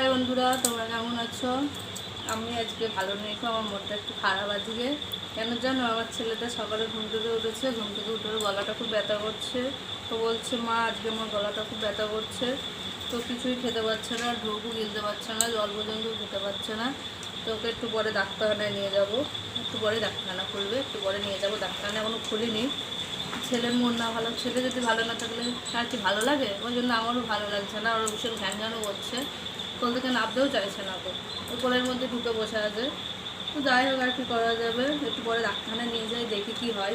High বন্ধুরা, তোমরা কেমন আছো? আমি আজকে ভালো নেই আমার মনটা একটু খারাপ আজকে। কেন জানো, আমার ছেলেটা সকালে ঘুম থেকে উঠেছে, ঘুম থেকে উঠে গলাটা খুব ব্যথা করছে। তো বলছে, মা, আজকে আমার গলাটা খুব ব্যথা করছে। তো কিছুই খেতে পারছে না ঢোকও গিলতে পারছে না, জল পর্যন্ত খেতে পারছে না। তো ওকে একটু পরে ডাক্তারখানায় নিয়ে যাব। একটু পরে ডাক্তারখানা খুলবে, একটু পরে নিয়ে যাব। ডাক্তারখানা এখনও খুলিনি। ছেলের মন না ভালো, ছেলে যদি ভালো না থাকলে তার কি ভালো লাগে? ওই জন্য আমারও ভালো লাগছে না, ওর ভীষণ ঘ্যান ঘ্যানও করছে। কোল থেকে নামতেও চাইছে না তো। ওই কোলের মধ্যে ঢুকে বসে আছে। তো যাই হোক, আর কি করা যাবে? একটু পরে ডাক্তারখানায় নিয়ে যাই, দেখি কি হয়।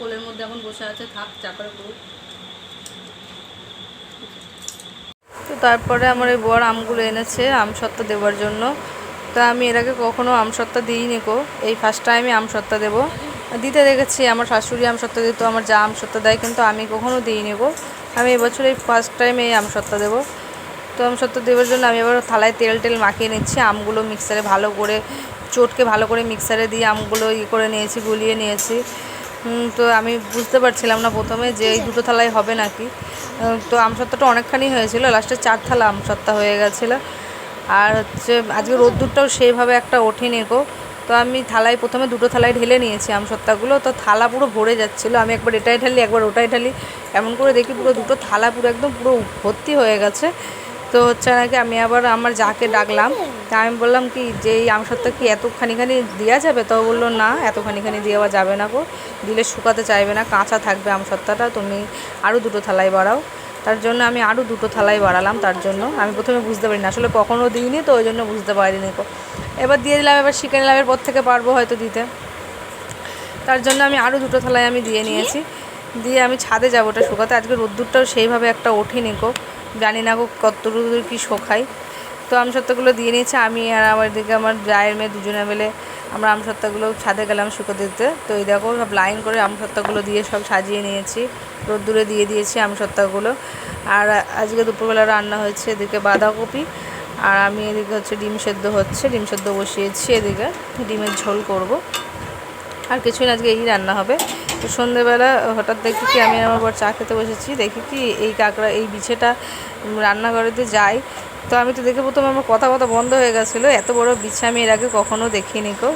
কোলের মধ্যে এখন বসে আছে, থাক চাপার করুক। তো তারপরে আমার এই বর আমগুলো এনেছে আম সত্ত্ব দেওয়ার জন্য। তা আমি এর আগে কখনও আম সত্ত্ব দিইনি কো এই ফার্স্ট টাইমে আম দেবো। দিতে দেখেছি, আমার শাশুড়ি আম সত্ত্ব দিত, আমার যা আম দেয়, কিন্তু আমি কখনও দিইনি গো। আমি এবছর এই ফার্স্ট টাইমে এই আম দেবো। তো আম সত্ত্ব দেওয়ার জন্য আমি এবার থালায় তেল টেল মাখিয়ে নিচ্ছি, আমগুলো মিক্সারে ভালো করে, চটকে ভালো করে মিক্সারে দিয়ে আমগুলো ইয়ে করে নিয়েছি, গুলিয়ে নিয়েছি। তো আমি বুঝতে পারছিলাম না প্রথমে যে এই দুটো থালায় হবে নাকি। তো আমসত্ত্বটা অনেকখানি হয়েছিল লাস্টে চার থালা আমসত্ত্বা হয়ে গেছিল। আর হচ্ছে আজকে রোদ্দুরটাও সেইভাবে একটা ওঠেনি গো। তো আমি থালায় প্রথমে দুটো থালায় ঢেলে নিয়েছি আমসত্ত্বাগুলো তো থালা পুরো ভরে যাচ্ছিল। আমি একবার এটাই ঢালি, একবার ওটাই ঢালি, এমন করে দেখি পুরো দুটো থালা পুরো একদম পুরো ভর্তি হয়ে গেছে। তো হচ্ছে নাকি আমি আবার আমার যাকে ডাকলাম, তা আমি বললাম কি, যে এই আমসত্ত্বা কি এতখানিখানি দেওয়া যাবে? তো বলল, না এতখানিখানি দেওয়া যাবে না গো। দিলে শুকাতে চাইবে না, কাঁচা থাকবে আমসত্ত্বাটা, তুমি আরও দুটো থালায় বাড়াও। তার জন্য আমি আরও দুটো থালায় বাড়ালাম তার জন্য। আমি প্রথমে বুঝতে পারিনি, আসলে কখনও দিইনি তো, ওই জন্য বুঝতে পারিনি এবার দিয়ে দিলাম, এবার শিখে নিলাম, এরপর থেকে পারব হয়তো দিতে। তার জন্য আমি আরও দুটো থালায় আমি দিয়ে নিয়েছি। দিয়ে আমি ছাদে যাব ওটা শুকাতে। আজকে রোদ্দুরটাও সেইভাবে একটা ওঠেনি গো। জানি না গো কত রোদ্দুর কী শোকাই তো আমসত্ত্বগুলো দিয়ে নিয়েছি আমি আর আমার দিকে আমার জায়ের মেয়ে দুজনে মিলে আমরা আমসত্ত্বগুলো ছাদে গেলাম শুকো দিতে তো এই দেখো, সব লাইন করে আমসত্ত্বগুলো দিয়ে সব সাজিয়ে নিয়েছি, রোদ্দুরে দিয়ে দিয়েছি আমসত্ত্বগুলো। আর আজকে দুপুরবেলা রান্না হয়েছে এদিকে বাঁধাকপি, আর আমি এদিকে হচ্ছে ডিম সেদ্ধ হচ্ছে, ডিম সেদ্ধ বসিয়েছি এদিকে, ডিমের ঝোল করব। আর কিছুই আজকে এই রান্না হবে। তো সন্ধেবেলা, হঠাৎ দেখি কি আমি আমার বর চা খেতে বসেছি, দেখি কি এই কাঁকড়া, এই বিছেটা রান্নাঘরেতে যাই তো আমি তো দেখে প্রথমে আমার কথা কথা বন্ধ হয়ে গেছিল, এত বড় বিছে আমি এর আগে কখনো দেখিনি কো